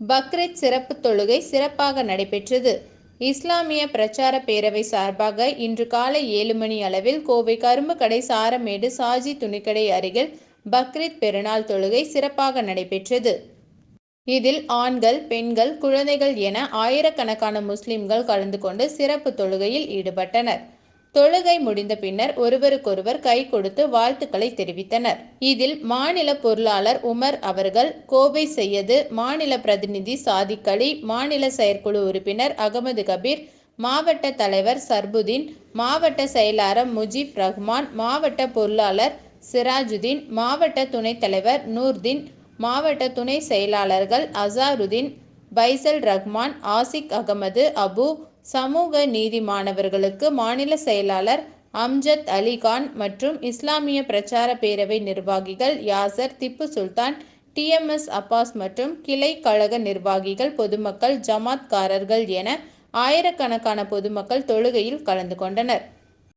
பக்ரீத் சிறப்பு தொழுகை சிறப்பாக நடைபெற்றது. இஸ்லாமிய பிரச்சார பேரவை சார்பாக இன்று காலை ஏழு மணி அளவில் கோவை கரும்புக்கடை சாரமேடு சாஜி துணிக்கடை அருகில் பக்ரீத் பெருநாள் தொழுகை சிறப்பாக நடைபெற்றது. இதில் ஆண்கள் பெண்கள் குழந்தைகள் என ஆயிரக்கணக்கான முஸ்லிம்கள் கலந்து கொண்டு சிறப்பு தொழுகையில் ஈடுபட்டனர். தொழுகை முடிந்த பின்னர் ஒருவருக்கொருவர் கை கொடுத்து வாழ்த்துக்களை தெரிவித்தனர். இதில் மாநில பொருளாளர் உமர் அவர்கள் கோவை செய்யது மாநில பிரதிநிதி சாதிக் அலி மாநில செயற்குழு உறுப்பினர் அகமது கபீர் மாவட்ட தலைவர் சர்புதீன் மாவட்ட செயலாளர் முஜீப் ரஹ்மான் மாவட்ட பொருளாளர் சிராஜுதீன் மாவட்ட துணைத் தலைவர் நூர்தீன் மாவட்ட துணை செயலாளர்கள் அசாருதீன் பைசல் ரஹ்மான் ஆசிக் அகமது அபு சமூக நீதி மாணவர்களுக்கு மாநில செயலாளர் அம்ஜத் அலிகான் மற்றும் இஸ்லாமிய பிரச்சார பேரவை நிர்வாகிகள் யாசர் திப்பு சுல்தான் டிஎம்எஸ் அப்பாஸ் மற்றும் கிளை கழக நிர்வாகிகள் பொதுமக்கள் ஜமாத்காரர்கள் என ஆயிரக்கணக்கான பொதுமக்கள் தொழுகையில் கலந்து கொண்டனர்.